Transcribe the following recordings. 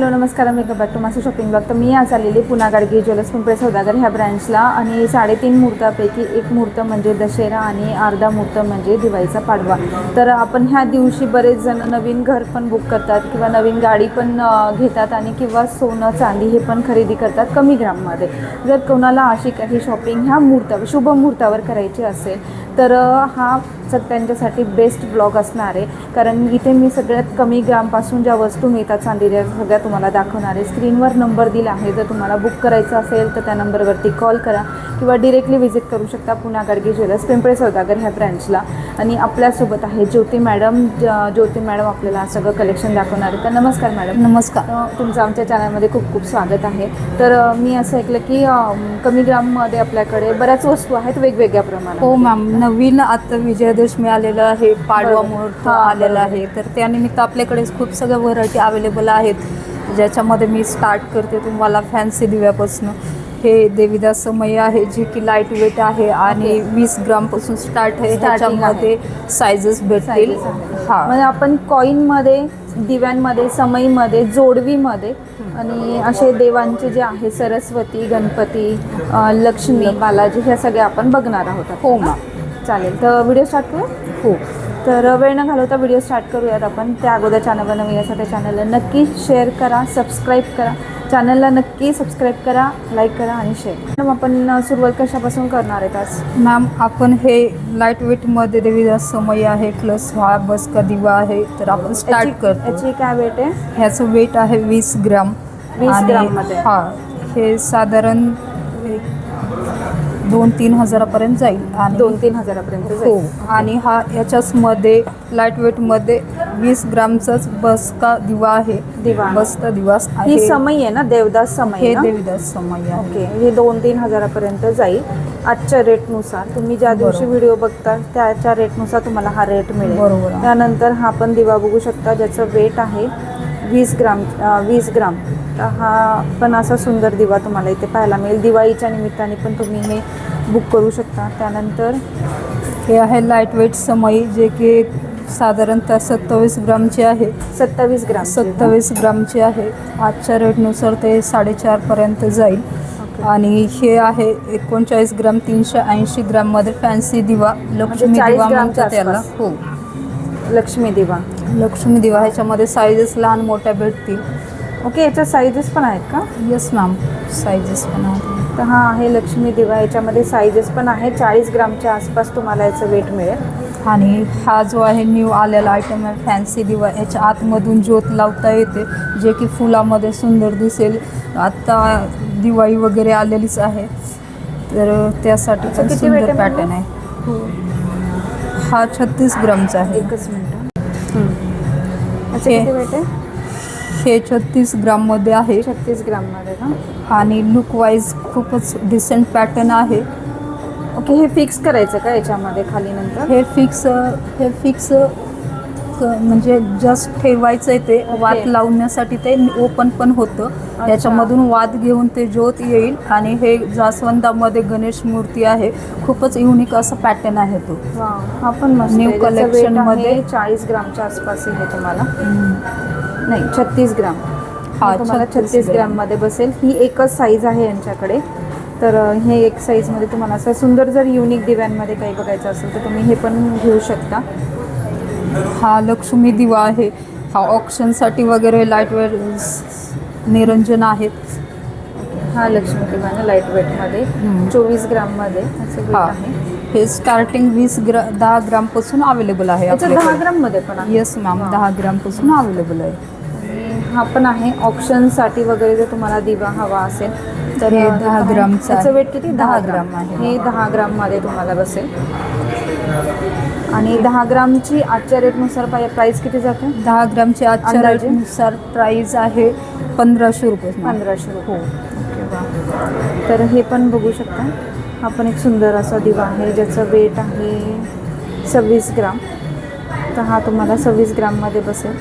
Hello नमस्कार मी back to मासे शॉपिंग ब्लॉग तर मी आज आलेली पुन्हा गाडगी ज्वेलर्स पिंपळे सौदागर ह्या ब्रँचला आणि साडेतीन मुहूर्तापैकी एक मुहूर्त म्हणजे दशेरा आणि अर्धा मुहूर्त म्हणजे दिवाळीचा पाडवा. तर आपण ह्या दिवशी बरेच जण नवीन घर पण बुक करतात किंवा नवीन गाडी पण घेतात आणि किंवा सोनं चांदी हे पण खरेदी करतात कमी ग्राममध्ये. जर कोणाला अशी काही शॉपिंग ह्या मुहूर्तावर शुभ मुहूर्तावर करायची असेल तर हा स त्यांच्यासाठी बेस्ट ब्लॉग असणार आहे. कारण इथे मी सगळ्यात कमी ग्रामपासून ज्या वस्तू मिळतात चांदीच्या सगळ्या तुम्हाला दाखवणार आहे. स्क्रीनवर नंबर दिला आहे. जर तुम्हाला बुक करायचं असेल तर त्या नंबरवरती कॉल करा. किंवा डिरेक्टली व्हिजिट करू शकता पुण्या गाडगे ज्वेलर्स पिंपळे सौदागर ह्या ब्रँचला आणि आपल्यासोबत आहे ज्योती मॅडम ज्योती मॅडम आपल्याला सगळं कलेक्शन दाखवणार आहे तर नमस्कार मॅडम नमस्कार. तुमचं आमच्या चॅनलमध्ये खूप खूप स्वागत आहे. तर मी असं ऐकलं की कमी ग्राममध्ये आपल्याकडे बऱ्याच वस्तू आहेत वेगवेगळ्या प्रमाणात हो मॅम नवीन आता विजयादशमी आलेलं आहे पाडवा. मुहूर्त आलेला. आहे. तर त्यानिमित्त आपल्याकडे खूप सगळ्या व्हरायटी अवेलेबल आहेत. ज्याच्यामध्ये मी स्टार्ट करते तुम्हाला फॅन्सी दिव्यापासून. हे देवीदास समय आहे जे की लाइट वेट आहे आणि. वीस ग्रामपासून स्टार्ट आहे. ह्याच्यामध्ये सायझेस भेटतील. हां. म्हणजे आपण कॉईनमध्ये दिव्यांमध्ये समईमध्ये जोडवीमध्ये आणि असे देवांचे जे आहे सरस्वती गणपती लक्ष्मी बालाजी ह्या सगळ्या आपण बघणार आहोत हो. मॅम चालेल. तर व्हिडिओ स्टार्ट करू हो. तर वेळ न घालवता व्हिडिओ स्टार्ट करूयात आपण. त्या अगोदर चॅनलवर नवीन असा त्या चॅनलला नक्की शेअर करा सबस्क्राईब करा. चॅनलला नक्की सबस्क्राईब करा लाईक करा आणि शेअर मॅडम आपण सुरुवात कशापासून करणार आहेत आज? मॅम आपण हे लाइट वेटमध्ये देवीदास समय आहे प्लस हा बस का दिवा आहे तर आपण स्टार्ट करतो. याची काय वेट आहे? ह्याचं वेट आहे वीस ग्राम. 20 ग्राममध्ये. हा हे साधारण एक दोन तीन हजारापर्यंत जाईल आणि दोन तीन हजारापर्यंत हो जाईल. आणि हा याच्याच मध्ये लाइट वेटमध्ये वीस ग्रामचाच बस का दिवा आहे दिवा आहे. बसचा दिवास ही समय आहे ना देवदास समय हे ना? देवीदास समय आहे ओके हे दोन तीन हजारापर्यंत जाईल आजच्या रेटनुसार तुम्ही ज्या दिवशी बरोबर. व्हिडिओ बघता त्याच्या रेटनुसार तुम्हाला हा रेट मिळेल बरोबर आहे. त्यानंतर हा पण दिवा बघू शकता ज्याचं वेट आहे वीस ग्राम अं, वीस ग्राम तर हा पण असा सुंदर दिवा तुम्हाला इथे पाहायला मिळेल. दिवाळीच्या निमित्ताने पण तुम्ही हे बुक करू शकता. त्यानंतर हे आहे लाइट वेट समय जे की साधारणतः सत्तावीस ग्रामचे आहे. सत्तावीस ग्राम सत्तावीस ग्रामचे आहे. आजच्या रेटनुसार ते साडेचारपर्यंत जाईल. आणि हे आहे एकोणचाळीस ग्राम तीनशे ऐंशी ग्राममध्ये फॅन्सी दिवा. लक्ष्मी 40 दिवा म्हणतात त्याला. हो. लक्ष्मी दिवा. लक्ष्मी दिवा. ह्याच्यामध्ये साईजेस लहान मोठ्या भेटतील. ओके याच्या साईजेस पण आहेत का? येस मॅम साईजेस पण आहेत. तर हा आहे लक्ष्मी दिवा. याच्यामध्ये साईजेस पण आहे चाळीस ग्रामच्या आसपास तुम्हाला याचं वेट मिळेल. आणि हा जो आहे न्यू आलेला आयटम आहे फॅन्सी दिवा याच्या आतमधून ज्योत लावता येते जे की फुलामध्ये सुंदर दिसेल. आत्ता दिवाळी वगैरे आलेलीच आहे. तर त्यासाठी पण किती सुंदर आहे पॅटर्न? आहे. हा छत्तीस ग्रामचा आहे. एकच मिनिट. अच्छा हे- किती वेट आहे? हे छत्तीस ग्राममध्ये आहे. छत्तीस ग्राममध्ये का? आणि लुक वाईज खूपच डिसेंट पॅटर्न आहे. ओके हे फिक्स करायचं का याच्यामध्ये खाली नंतर? हे फिक्स हे फिक्स म्हणजे जस्ट ठेवायचं आहे ते वात लावण्यासाठी ते ओपन पण होतं. त्याच्यामधून वाद घेऊन ते ज्योत येईल आणि हे जास्वंदामध्ये गणेश मूर्ती आहे. खूपच युनिक असं पॅटर्न आहे तो. हा पण weight आहे मध्ये- चाळीस ग्रामच्या आसपास आहे तुम्हाला. नाही छत्तीस ग्राम. हा, तुम्हाला 36 छत्तीस ग्राम. ग्राममध्ये बसेल. ही एकच साईज आहे यांच्याकडे. तर हे एक साईजमध्ये तुम्हाला असं सुंदर जर युनिक दिव्यांमध्ये काही बघायचं असेल तर तुम्ही हे पण घेऊ शकता. हा लक्ष्मी दिवा आहे. हा ऑप्शनसाठी वगैरे लाइट वेअर निरंजन आहेत. हा लक्ष्मी दिवाने लाइट वेटमध्ये. चोवीस ग्राममध्ये असं हा. आहे. हे स्टार्टिंग वीस ग्रा दहा ग्रामपासून अवेलेबल आहे दहा ग्राममध्ये पण आहे. Yes ma'am. दहा ग्रामपासून अवेलेबल आहे. आणि हा पण आहे. ऑप्शनसाठी वगैरे जर तुम्हाला दिवा हवा असेल तर हे दहा आहे. ग्रामचं याचं आहे. वेट किती? दहा ग्राम आहे. हे दहा ग्राममध्ये तुम्हाला बसेल. आणि दहा ग्रामची आजच्या रेटनुसार प्राईस किती जाते? दहा ग्रामची आजच्या अंदाजे? रेटनुसार प्राईस आहे पंधराशे रुपये. पंधराशे रुपये. हो. ओके, वा. तर हे पण बघू शकता. हा पण एक सुंदर असा दिवा आहे ज्याचं वेट आहे सव्वीस ग्राम. तर हा तुम्हाला सव्वीस ग्राममध्ये बसेल.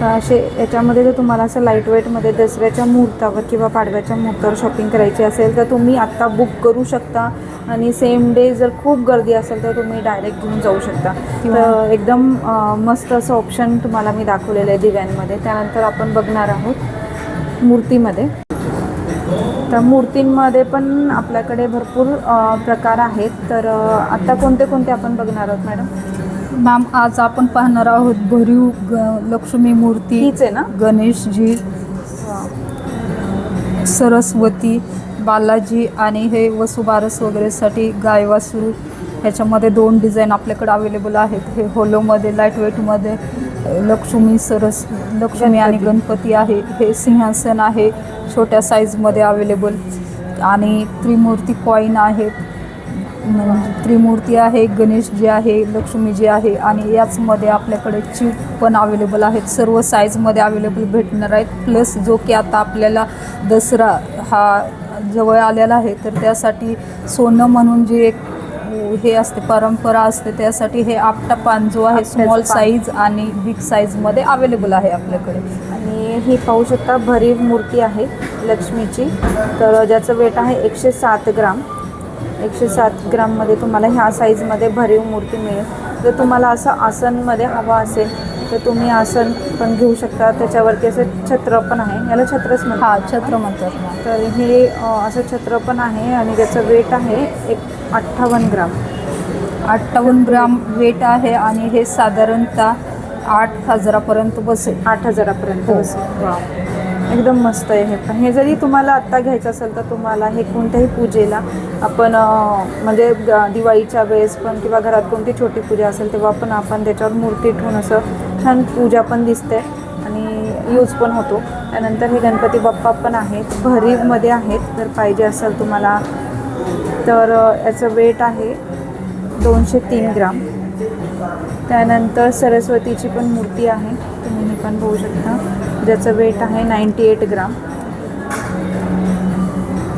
तर असे याच्यामध्ये जर तुम्हाला असं लाइट वेटमध्ये दसऱ्याच्या मुहूर्तावर किंवा पाडव्याच्या मुहूर्तावर शॉपिंग करायची असेल तर तुम्ही आत्ता बुक करू शकता. आणि सेम डे जर खूप गर्दी असेल तर तुम्ही डायरेक्ट घेऊन जाऊ शकता. तर एकदम मस्त असं ऑप्शन तुम्हाला मी दाखवलेलं आहे दिव्यांमध्ये. त्यानंतर आपण बघणार आहोत मूर्तीमध्ये. तर मूर्तींमध्ये पण आपल्याकडे भरपूर प्रकार आहेत. तर अ, आता कोणते कोणते आपण बघणार आहोत मॅडम? मॅम आज आपण पाहणार आहोत भरीव ग लक्ष्मी मूर्ती हीच आहे ना? गणेशजी सरस्वती बालाजी आणि हे वसुबारस वगैरेसाठी गाय वासरू ह्याच्यामध्ये दोन डिझाईन आपल्याकडे अवेलेबल आहेत. हे होलोमध्ये लाइट वेटमध्ये लक्ष्मी सरस लक्ष्मी आणि गणपती. आहे. हे सिंहासन आहे. छोट्या साईजमध्ये अवेलेबल आणि त्रिमूर्ती कॉईन आहेत म्हणजे त्रिमूर्ती आहे गणेशजी आहे लक्ष्मीजी आहे आणि याचमध्ये आपल्याकडे चिप पण अवेलेबल आहेत. सर्व साईजमध्ये अवेलेबल भेटणार आहेत. प्लस जो की आता आपल्याला दसरा हा जवळ आलेला आहे तर त्यासाठी सोनं म्हणून जी एक हे असते परंपरा असते त्यासाठी हे आपटा पान जो आहे स्मॉल. साईज आणि बिग साईजमध्ये अवेलेबल आहे आपल्याकडे. आणि ही पाहू शकता भरीव मूर्ती आहे लक्ष्मीची. तर ज्याचं वेट आहे एकशे सात ग्राम. एकशे सात ग्राममध्ये तुम्हाला ह्या साईजमध्ये भरीव मूर्ती मिळेल. जर तुम्हाला असं आसनमध्ये हवा असेल तर तुम्ही आसन पण घेऊ शकता. त्याच्यावरती असं छत्र पण आहे. याला छत्रच म्हणतात. हा छत्र म्हणतात. तर हे असं छत्र पण आहे आणि ज्याचं वेट आहे एक अठ्ठावन्न ग्राम. अठ्ठावन्न ग्राम वेट आहे आणि हे साधारणतः आठ हजारापर्यंत बसेल. आठ हजारापर्यंत हो. बसेल. एकदम मस्त आहे हे पण. हे जरी तुम्हाला आत्ता घ्यायचं असेल तर तुम्हाला हे कोणत्याही पूजेला आपण म्हणजे दिवाळीच्या वेळेस पण किंवा घरात कोणती छोटी पूजा असेल तेव्हा पण आपण त्याच्यावर मूर्ती ठेवून असं छान पूजा पण दिसते आणि यूज पण होतो. त्यानंतर हे गणपती बाप्पा पण आहेत भरीवमध्ये आहेत. जर पाहिजे असेल तुम्हाला तर याचं वेट आहे दोनशे तीन ग्राम. त्यानंतर सरस्वतीची पण मूर्ती आहे तुम्ही हे पण बघू शकता. ज्याचं वेट आहे नाईंटी एट ग्राम.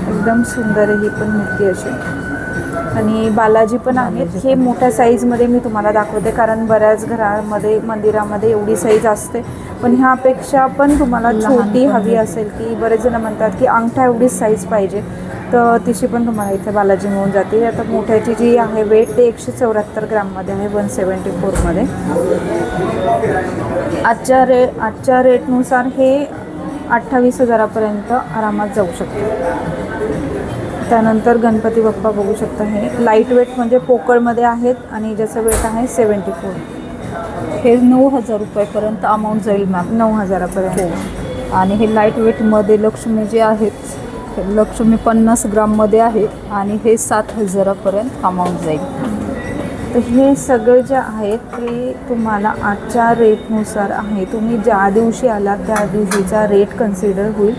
एकदम सुंदर ही पण मूर्ती अशी. आणि बालाजी पण आहेत. हे मोठ्या साईजमध्ये मी तुम्हाला दाखवते कारण बऱ्याच घरामध्ये मंदिरामध्ये एवढी साईज असते. पण ह्यापेक्षा पण तुम्हाला छोटी हवी असेल की बरेच जण म्हणतात की अंगठा एवढीच साईज पाहिजे. तर तिशी पण तुम्हाला इथे बालाजी मिळून जाते. आता मोठ्याची जी आहे वेट ते एकशे चौऱ्याहत्तर ग्राममध्ये आहे वन सेवन्टी फोरमध्ये आजच्या रे आजच्या रेटनुसार हे अठ्ठावीस हजारापर्यंत आरामात जाऊ शकते. त्यानंतर गणपती बाप्पा बघू शकता हे. लाइट वेट म्हणजे पोकळमध्ये आहेत आणि ज्याचं वेट आहे सेवन्टी फोर हे नऊ हजार रुपयापर्यंत अमाऊंट जाईल मॅम नऊ हजारापर्यंत. हो. आणि हे लाइट वेटमध्ये लक्ष्मी जे आहेत हे लक्ष्मी पन्नास ग्राममध्ये आहे आणि हे सात हजारापर्यंत अमाऊंट जाईल. तर हे सगळे जे आहेत ते तुम्हाला आजच्या रेटनुसार आहे. तुम्ही ज्या दिवशी आला त्या दिवशीचा रेट कन्सिडर होईल.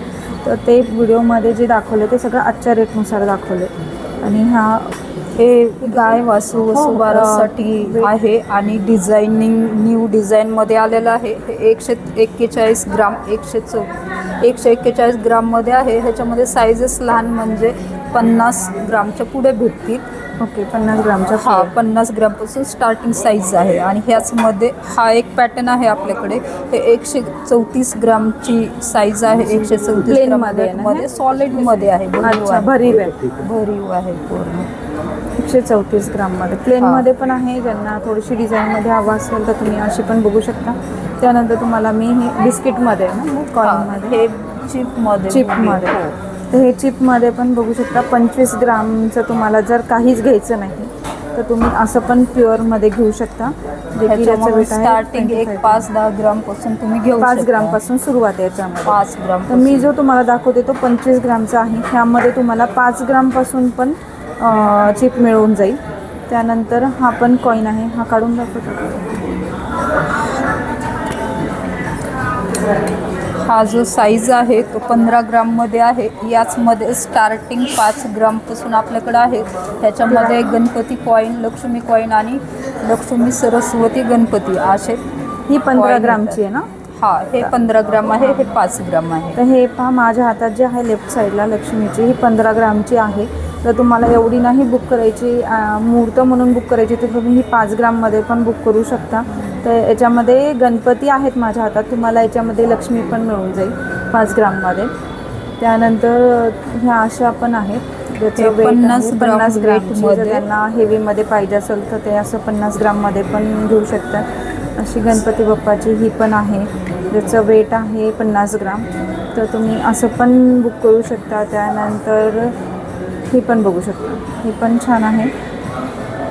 तर ते व्हिडिओमध्ये जे दाखवले ते सगळं आजच्या रेटनुसार दाखवले आणि हा हे गाय वासू हो, वसुबारसाठी अ, आहे आणि डिझायनिंग न्यू डिझाईनमध्ये आलेलं आहे. हे एकशे एक्केचाळीस ग्राम एकशे चौ एकशे एक्केचाळीस ग्राममध्ये आहे. ह्याच्यामध्ये साईजेस लहान म्हणजे पन्नास ग्रामच्या पुढे भेटतील. ओके पन्नास ग्रामच्या हा. पन्नास ग्रामपासून स्टार्टिंग साईज आहे आणि ह्याचमध्ये हा एक पॅटर्न आहे आपल्याकडे. हे एकशे चौतीस ग्रामची साईज आहे एकशे चौतीसमध्ये सॉलिडमध्ये आहे भरीव आहे. भरीव आहे. भरीव आहे पूर्ण. एकशे चौतीस ग्राममध्ये प्लेनमध्ये पण आहे ज्यांना थोडीशी डिझाईनमध्ये हवं असेल तर तुम्ही अशी पण बघू शकता. त्यानंतर तुम्हाला मी हे बिस्किटमध्ये ना हे चिपमध्ये चिपमध्ये. तर हे चिपमध्ये पण बघू शकता पंचवीस ग्रामचं तुम्हाला जर काहीच घ्यायचं नाही तर तुम्ही असं पण प्युअरमध्ये घेऊ शकता. स्टार्टिंग 25. एक पाच दहा ग्रामपासून तुम्ही घेऊ पाच. ग्रामपासून सुरुवात आहे याच्यामध्ये. पाच ग्राम तर मी जो तुम्हाला दाखवते तो पंचवीस ग्रामचा आहे. ह्यामध्ये तुम्हाला पाच ग्रामपासून पण चिप मिळून जाईल. त्यानंतर हा पण कॉईन आहे. हा काढून दाखवतो. हा जो साईज आहे तो पंधरा ग्राममध्ये आहे. याचमध्ये स्टार्टिंग पाच ग्रामपासून आपल्याकडे आहे. त्याच्यामध्ये गणपती कॉईन लक्ष्मी कॉईन आणि लक्ष्मी सरस्वती गणपती असे ही पंधरा ग्रामची आहे ना? हा हे पंधरा ग्राम आहे हे पाच ग्राम आहे. तर हे पहा माझ्या हातात जे आहे लेफ्ट साईडला लक्ष्मीची ही पंधरा ग्रामची आहे. तर तुम्हाला एवढी नाही बुक करायची मुहूर्त म्हणून बुक करायची तर तुम्ही ही पाच ग्राममध्ये पण बुक करू शकता. तर याच्यामध्ये गणपती आहेत माझ्या हातात. तुम्हाला याच्यामध्ये लक्ष्मी पण मिळून जाईल पाच ग्राममध्ये. त्यानंतर ह्या अशा पण आहेत. ज्याचं weight 50 आहे ग्राम पन्नास जर weightमध्ये. त्यांना हेवीमध्ये पाहिजे असेल तर ते असं पन्नास ग्राममध्ये पण घेऊ शकतात. अशी गणपती बाप्पाची ही पण आहे. ज्याचं वेट आहे पन्नास ग्राम. तर तुम्ही असं पण बुक करू शकता. त्यानंतर ही पण बघू शकता. ही पण छान आहे.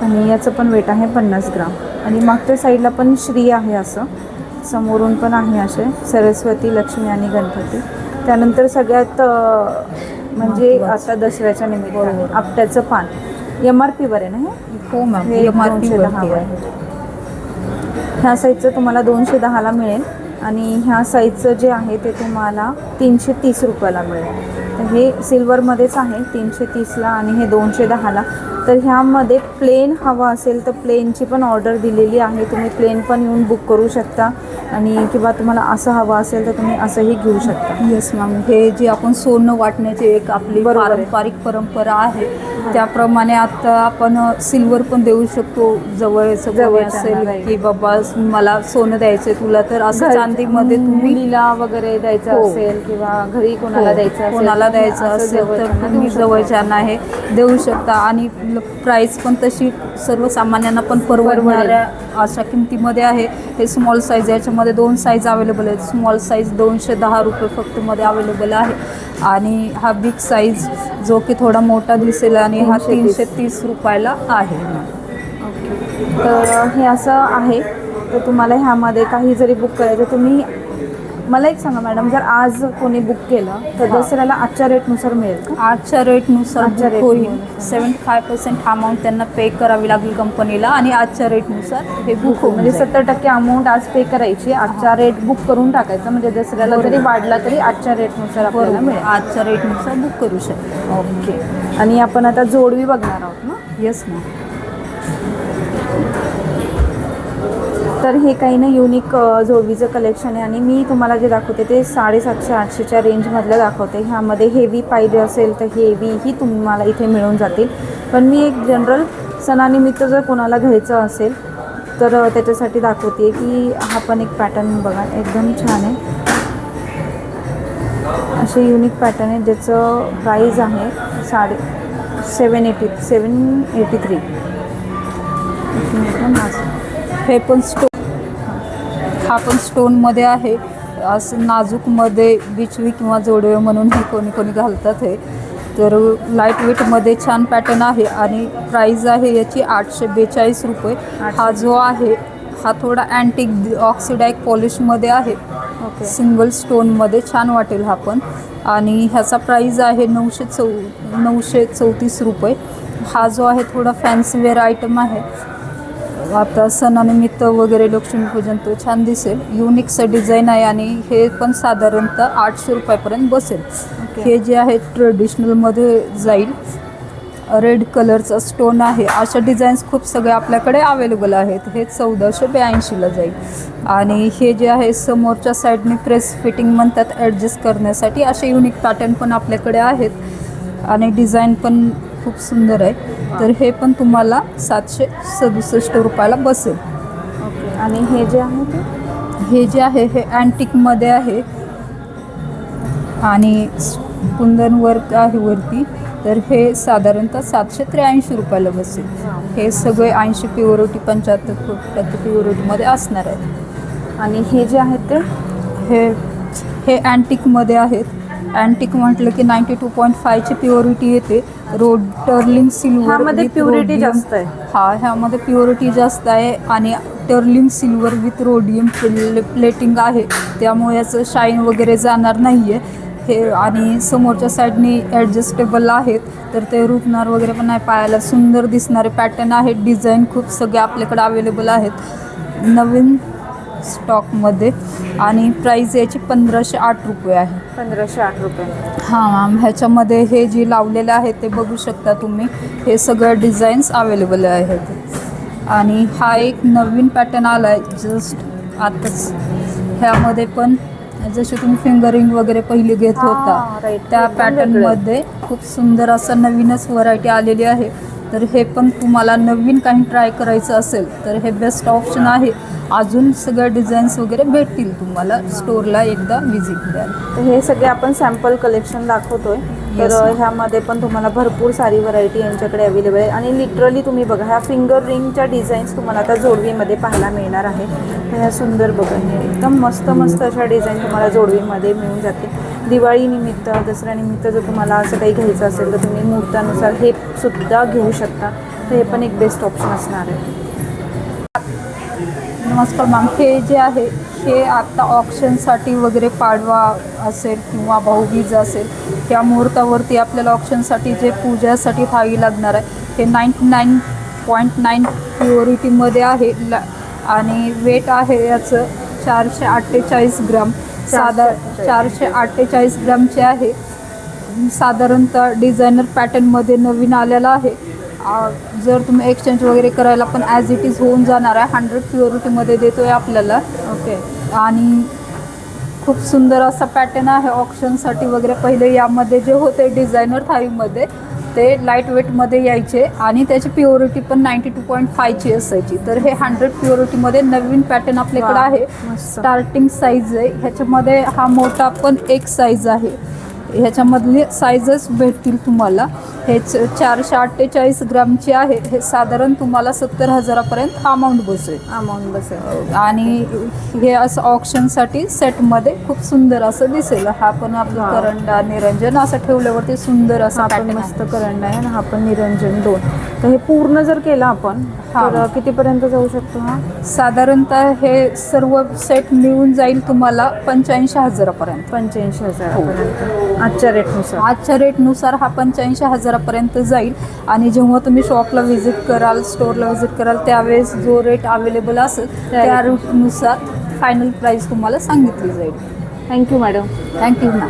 आणि याचं पण वेट आहे पन्नास ग्राम. आणि मागच्या साईडला पण श्री आहे असं. समोरून पण आहे असे. सरस्वती लक्ष्मी आणि गणपती. त्यानंतर सगळ्यात म्हणजे आता दसऱ्याच्या निमित्ताने आपट्याचं पान. एम आर पीवर आहे ना हे? हो मॅम एम आर पी. आहे. ह्या साईजचं तुम्हाला दोनशे दहाला मिळेल. आणि ह्या साईजचं जे आहे ते तुम्हाला तीनशे तीस रुपयाला मिळेल. तर हे सिल्वरमध्येच आहे तीनशे तीसला आणि हे दोनशे दहाला. तर ह्यामध्ये प्लेन हवा असेल तर प्लेनची पण ऑर्डर दिलेली आहे तुम्ही प्लेन पण येऊन बुक करू शकता आणि किंवा तुम्हाला असं हवं असेल तर तुम्ही असंही घेऊ शकता येस मॅम हे जे आपण सोनं वाटण्याची एक आपली. पारंपरिक परंपरा आहे त्याप्रमाणे आता आपण सिल्वर पण देऊ शकतो जवळचं कोणी जवळच्यांना, असेल. की बाबा मला सोनं द्यायचंय तुला तर असं चांदीमध्ये तुम्ही मुलीला वगैरे द्यायचं हो. असेल किंवा घरी कोणाला हो, द्यायचं असेल कोणाला द्यायचं असं असेल तर तुम्ही. जवळच्यांना हे देऊ शकता आणि प्राईस पण तशी सर्वसामान्यांना पण परवडणाऱ्या अशा किमतीमध्ये आहे. हे स्मॉल साईज याच्यामध्ये दोन साईज अवेलेबल आहेत. स्मॉल साईज दोनशे दहा रुपये फक्त मध्ये अवेलेबल आहे. आणि हा बिग साईज जो की थोडा मोठा दिसेल आणि हा 330. तीनशे तीस रुपयाला आहे. तर हे असं आहे. तर तुम्हाला ह्यामध्ये काही जरी बुक करायचं तुम्ही मला एक सांगा मॅडम जर आज कोणी बुक केलं तर. दसऱ्याला आजच्या रेटनुसार मिळेल का? आजच्या रेटनुसार आजच्या book होईल. सेवन्टी फाय पर्सेंट अमाऊंट त्यांना पे करावी लागेल कंपनीला आणि आजच्या रेटनुसार हे बुक होऊन म्हणजे. सत्तर टक्के अमाऊंट आज पे करायची आजच्या रेट बुक करून टाकायचा म्हणजे दसऱ्याला जरी वाढला तरी आजच्या रेटनुसार आपल्याला मिळेल. आजच्या रेटनुसार बुक करू शकतो. ओके आणि आपण आता जोडवी बघणार आहोत ना? येस मॅम तर हे काही ना युनिक जोडवीचं कलेक्शन आहे आणि मी तुम्हाला जे दाखवते ते साडेसातशे आठशेच्या रेंजमधलं दाखवते. ह्यामध्ये हेवी पाहिजे असेल तर हेवीही तुम्हाला इथे मिळून जातील. पण मी एक जनरल सणानिमित्त जर कोणाला घ्यायचं असेल तर त्याच्यासाठी दाखवते की हा पण एक पॅटर्न बघा एकदम छान आहे. असे युनिक पॅटर्न आहे ज्याचं प्राईज आहे साडे seven eighty seven eighty three हे पण स्टो हा पण स्टोनमध्ये आहे. असं नाजूकमध्ये बिचवी किंवा जोडवे म्हणून हे कोणी कोणी घालतात हे. तर लाइट वेटमध्ये छान पॅटर्न आहे आणि प्राईज आहे याची आठशे बेचाळीस रुपये. हा जो आहे हा थोडा अँटिक ऑक्सिडाईक पॉलिशमध्ये आहे. ओके सिंगल स्टोनमध्ये छान वाटेल हा पण. आणि ह्याचा प्राईज आहे नऊशे चौ नऊशे चौतीस रुपये. हा जो आहे थोडा फॅन्सी वेअर आयटम आहे. आता सणानिमित्त वगैरे लक्ष्मीपूजन तो छान दिसेल. युनिकचं डिझाईन आहे आणि हे पण साधारणतः आठशे रुपयापर्यंत बसेल. हे जे आहे ट्रेडिशनलमध्ये जाईल. रेड कलरचा स्टोन आहे. अशा डिझाईन्स खूप सगळे आपल्याकडे अवेलेबल आहेत. हे चौदाशे ब्याऐंशीला जाईल. आणि हे जे आहे समोरच्या साईडने प्रेस फिटिंग म्हणतात ॲडजस्ट करण्यासाठी असे युनिक पॅटर्न पण आपल्याकडे आहेत. आणि डिझाईन पण खूप सुंदर आहे. तर हे पण तुम्हाला सातशे सदुसष्ट रुपयाला बसेल. ओके. आणि हे जे आहे ते? हे जे आहे हे अँटिकमध्ये आहे. आणि कुंदन वर्क आहे वरती. तर हे साधारणतः सातशे त्र्याऐंशी रुपयाला बसेल. हे सगळे ऐंशी प्युरिटी पंच्याहत्तर टक्के प्युरिटीमध्ये असणार आहेत. आणि हे जे आहेत ते? हे हे अँटिकमध्ये आहेत. अँटिक म्हटलं की नाईंटी टू पॉईंट फायची प्युरिटी येते. रोड टर्लिंग सिल्वर ह्यामध्ये purity जास्त आहे. हा ह्यामध्ये प्युरिटी जास्त आहे आणि sterling silver with rhodium plating आहे. त्यामुळे याचं शाईन वगैरे जाणार नाही आहे हे आणि समोरच्या साईडनी ॲडजस्टेबल आहेत. तर ते रुपणार वगैरे पण नाही पायाला सुंदर दिसणारे पॅटर्न आहेत. डिझाईन खूप सगळे आपल्याकडे अवेलेबल आहेत. नवीन स्टॉकमध्ये आणि प्राईज याची पंधराशे आठ रुपये आहे. पंधराशे आठ रुपये. हां मॅम ह्याच्यामध्ये हे जे लावलेलं आहे ते बघू शकता तुम्ही. हे सगळं डिझाईन्स अवेलेबल आहेत. आणि हा एक नवीन पॅटर्न आला आहे जस्ट आताच. ह्यामध्ये पण जसे तुम्ही फिंगरिंग वगैरे पहिली घेत हां, होता right. त्या. पॅटर्नमध्ये खूप सुंदर असं नवीनच व्हरायटी आलेली आहे. तर हे पण तुम्हाला नवीन काही ट्राय करायचं असेल तर हे बेस्ट ऑप्शन आहे. अजून सगळ्या डिझाईन्स वगैरे भेटतील तुम्हाला स्टोरला एकदा व्हिजिट द्याल तर हे सगळे आपण सॅम्पल कलेक्शन दाखवतोय. तर. ह्यामध्ये पण तुम्हाला भरपूर सारी व्हरायटी यांच्याकडे अवेलेबल आहे. आणि लिटरली तुम्ही बघा ह्या फिंगर रिंगच्या डिझाईन्स तुम्हाला आता जोडवीमध्ये पाहायला मिळणार आहे. तर ह्या सुंदर बघा हे एकदम मस्त मस्त अशा डिझाईन तुम्हाला जोडवीमध्ये मिळून जाते दिवाळीनिमित्त दसऱ्यानिमित्त जर तुम्हाला असं काही घ्यायचं असेल तर तुम्ही मुहूर्तानुसार हे सुद्धा घेऊ शकता. तर हे पण एक बेस्ट ऑप्शन असणार आहे. नमस्कार मॅम हे जे आहे हे आत्ता ऑप्शनसाठी वगैरे पाडवा असेल किंवा भाऊबीज असेल त्या मुहूर्तावरती आपल्याला ऑप्शनसाठी जे पूजासाठी हवी लागणार आहे हे नाईंटी नाईन पॉईंट नाईन प्युरिटीमध्ये आहे. ला आणि वेट आहे याचं चारशे अठ्ठेचाळीस ग्राम. साधा चारशे अठ्ठेचाळीस ग्रामचे आहे. साधारणतः डिझायनर पॅटर्नमध्ये नवीन आलेला आहे. जर तुम्ही एक्सचेंज वगैरे करायला पण ॲज इट इज होऊन जाणार आहे. हंड्रेड प्युरिटीमध्ये देतो आहे आपल्याला. ओके आणि खूप सुंदर असा पॅटर्न आहे. ऑप्शनसाठी वगैरे पहिले यामध्ये जे होते डिझायनर थाळीमध्ये ते लाइट वेटमध्ये यायचे आणि त्याची प्युरिटी पण नाईंटी टू पॉईंट फायची असायची. तर हे हंड्रेड प्युरिटीमध्ये नवीन पॅटर्न आपल्याकडे आहे. स्टार्टिंग साईज आहे. ह्याच्यामध्ये हा मोठा पण एक साईज आहे. ह्याच्यामधले साईजेस भेटतील तुम्हाला. हे च- चारशे अठ्ठेचाळीस ग्रामचे आहे. हे साधारण तुम्हाला सत्तर हजारापर्यंत अमाऊंट बसेल. अमाऊंट बसेल. आणि हे असं ऑप्शनसाठी सेटमध्ये खूप सुंदर असं दिसेल. हा पण आपलं. करंडा निरंजन असं ठेवल्यावरती सुंदर असं मस्त. करंड आहे आणि हा पण निरंजन दोन. तर हे पूर्ण जर केलं आपण हा. तर कितीपर्यंत जाऊ शकतो हा? साधारणतः हे सर्व सेट मिळून जाईल तुम्हाला पंच्याऐंशी हजारापर्यंत. पंच्याऐंशी हजारापर्यंत. आजच्या रेटनुसार आजच्या रेटनुसार हा पंच्याऐंशी हजारापर्यंत जाईल. आणि जेव्हा तुम्ही शॉपला व्हिजिट कराल स्टोअरला व्हिजिट कराल त्यावेळेस जो रेट अवेलेबल असेल त्या त्या रेटनुसार फायनल प्राईस तुम्हाला सांगितली जाईल. Thank you madam thank you ma'am